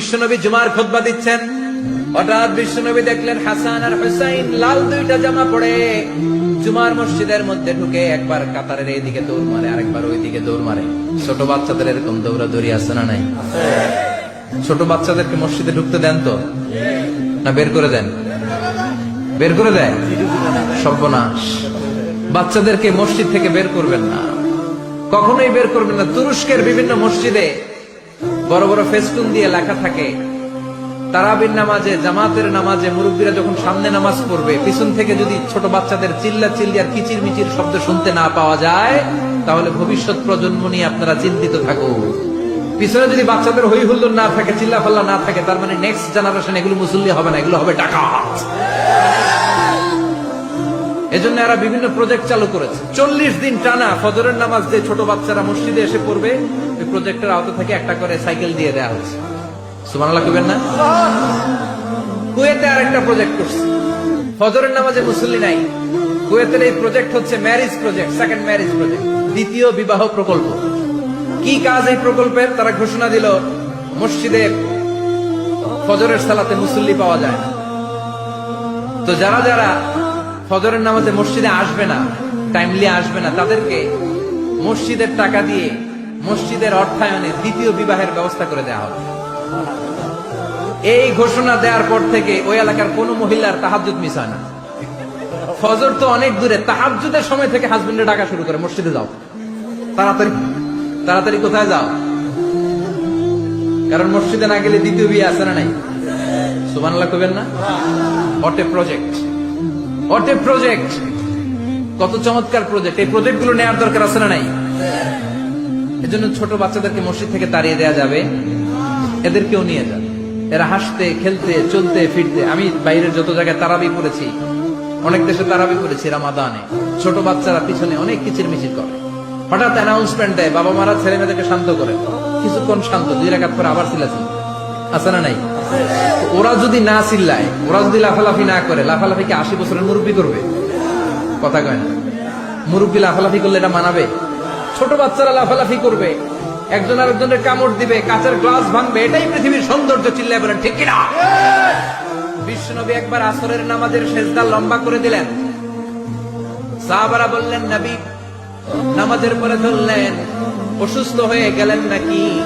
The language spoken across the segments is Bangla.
বিশ্বনবী জুমার খুতবা দিচ্ছেন। হঠাৎ বিশ্বনবী দেখলেন হাসান আর হুসাইন লাল দুইটা জামা পড়ে জুমার মসজিদের মধ্যে ঢুকে একবার কাতারের এইদিকে দৌড় মারে, আরেকবার ওইদিকে দৌড় মারে। ছোট বাচ্চাদের এরকম দৌড়াদৌড়ি আছে না নাই? ছোট বাচ্চাদেরকে মসজিদে ঢুকতে দেন তো? না, বের করে দেন? বের করে দেয়? সর্বনাশ। বাচ্চাদেরকে মসজিদ থেকে বের করবেন না। কখনোই বের করবেন না। তুরস্কের বিভিন্ন মসজিদে বড় বড় ফেস্টুন দিয়ে লেখা থাকে, তারাবির নামাজে, জামাতের নামাজে মুরব্বীরা যখন সামনে নামাজ পড়বে, পিছন থেকে যদি ছোট বাচ্চাদের চিল্লা চিল্লি আর কিচির মিচির শব্দ শুনতে না পাওয়া যায়, তাহলে ভবিষ্যৎ প্রজন্ম নিয়ে আপনারা চিন্তিত থাকুন। পিছনে যদি বাচ্চাদের হই না থাকে চিল্লা ফাল্লা না থাকে, তার মানে নেক্সট জেনারেশন এগুলো মুসল্লি হবে না, এগুলো হবে ডাকাত। এজন্য এরা বিভিন্ন প্রজেক্ট চালু করেছে। চল্লিশ দিন টানা ফজরের নামাজ যে ছোট বাচ্চারা মসজিদে এসে পড়বে, ওই প্রজেক্টের আওতা থেকে একটা করে সাইকেল দিয়ে দেওয়া হচ্ছে। সুমানাল্লাহ কবেন না? কুয়েতে আরেকটা প্রজেক্ট করছে। ফজরের নামাজে মুসল্লি নাই। কুয়েতের এই প্রজেক্ট হচ্ছে marriage project second marriage project দ্বিতীয় বিবাহ প্রকল্প। কি কাজ এই প্রকল্পের? তারা ঘোষণা দিল, মসজিদে ফজরের সালাতে মুসল্লি পাওয়া যায় তো যারা যারা ফজরের নামাজে মসজিদে আসবে না টাইমলি আসবে না। তাদেরকে মসজিদের টাকা দিয়ে মসজিদের অর্থায়নে দ্বিতীয় বিবাহের ব্যবস্থা করে দেওয়া হবে। এই ঘোষণা দেওয়ার পর থেকে ওই এলাকার কোন মহিলার তাহাজুদ মিস হয় না। ফজর তো অনেক দূরে তাহাজুদের সময় থেকে হাজবেন্ডে ডাকা শুরু করে, মসজিদে যাও। তাড়াতাড়ি তাড়াতাড়ি কোথায় যাও? কারণ মসজিদে না গেলে দ্বিতীয় বিয়ে আছে না নাই? সুবানাল্লাহ কবেন না? অটে প্রজেক্ট অটে প্রজেক্ট কত চমৎকার প্রজেক্ট এই প্রজেক্টগুলো নেওয়ার দরকার আছে না নাই? এজন্য ছোট বাচ্চাদেরকে মসজিদ থেকে তাড়িয়ে দেওয়া যাবে। এদেরকেও নিয়ে যাবে। এরা হাসতে, খেলতে, চলতে, ফিরতে। আমি বাইরের যত জায়গায় তারাবি পড়েছি, অনেক দেশে তারাবি পড়েছি রামাদানে। ছোট বাচ্চারা পিছনে অনেক কিচির মিচির করে। হঠাৎ অ্যানাউন্সমেন্ট দেয় বাবা মারা ছেলে মেয়েদেরকে শান্ত করে। কিছুক্ষণ শান্ত, দুই রেখাত পরে আবার চিল্লাছি আছে না নাই? ওরা যদি না চিল্লায়, ওরা যদি লাফালাফি না করে, লাফালাফি লাফালাফিকে আশি বছরের মুরব্বী করবে? কথা কয় না। মুরব্বী লাফালাফি করলে এটা মানাবে? ছোট বাচ্চারা লাফালাফি করবে, একজন আরেকজনের কামড় দিবে, কাঁচের গ্লাস ভাঙবে, এটাই পৃথিবীর সৌন্দর্য, চিল্লায় বলেন, ঠিক কিনা? বিশ্বনবী একবার আসরের নামাজের শেষদা লম্বা করে দিলেন। সাহাবারা বললেন, নবী নামাজের পরে ধরলেন, অসুস্থ হয়ে গেলেন নাকি?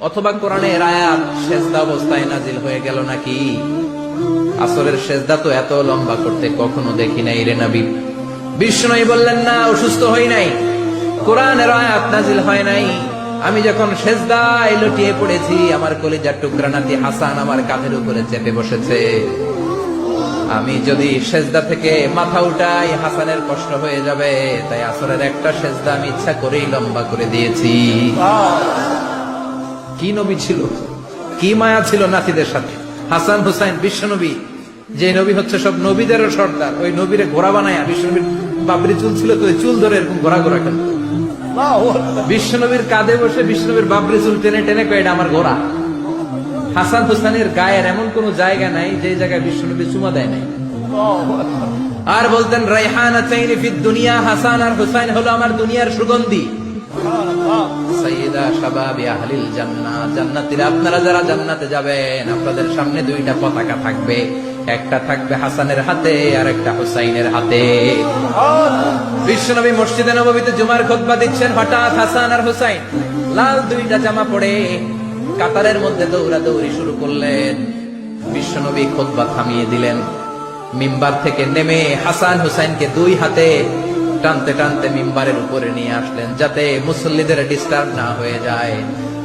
অথবা কোরআনের আয়াত শেষদা অবস্থায় নাজিল হয়ে গেল নাকি? আসরের শেষদা তো এত লম্বা করতে কখনো দেখি নাই রে নবী। বিষ্ণু বললেন, না, অসুস্থ হই নাই। কোরআনের আয়াত নাজিল হয় নাই। আমি যখন শেষদায় লুটিয়ে পড়েছি, আমার কলিজার টুকরা নাতি হাসান আমার কাঁধের উপরে চেপে বসেছে। আমি যদি সেজদা থেকে মাথা উঠাই হাসানের কষ্ট হয়ে যাবে তাই আসরের একটা সেজদা আমি ইচ্ছা করেই লম্বা করে দিয়েছি। কি নবী ছিল? কি মায়া ছিল নাতিদের সাথে? হাসান হুসাইন বিশ্ব নবী যে নবী হচ্ছে সব নবীদেরও সর্দার ওই নবীরে ঘোড়া বানায় বিশ্বনবীর বাবরি চুল ছিল তো ওই চুল ধরে এরকম ঘোরা ঘোরা খেলত। বিশ্বনবীর কাঁধে বসে বিশ্বনবীর বাবরি চুল টেনে টেনে কয়ে এটা আমার ঘোড়া। হাসান হুসাইনের গায়ের এমন কোন জায়গা নাই যে জায়গায় বিশ্বনবী চুমা দেয় নাই। আর বলতেন, রাইহান দুনিয়া, হাসান আর হুসাইন হলো আমার দুনিয়ার সুগন্ধি। আপনারা যারা জান্নাতে যাবেন, আপনাদের সামনে দুইটা পতাকা থাকবে। একটা থাকবে হাসানের হাতে, আর একটা হুসাইনের হাতে। বিশ্বনবী মসজিদে নববীতে জুমার খুতবা দিচ্ছেন হঠাৎ হাসান আর হুসাইন। লাল দুইটা জামা পড়ে কাতারের মধ্যে দৌড়াদৌড়ি শুরু করলেন। বিশ্বনবী খুতবা থামিয়ে দিলেন। মিম্বার থেকে নেমে হাসান হুসাইনকে দুই হাতে টানতে টানতে মিম্বারের উপরে নিয়ে আসলেন, যাতে মুসল্লিদের ডিস্টার্ব না হয়ে যায়।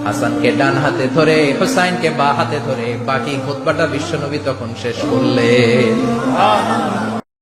হাসানকে ডান হাতে ধরে, হুসাইনকে বা হাতে ধরে বাকি খুতবাটা বিশ্বনবী তখন শেষ করলেন।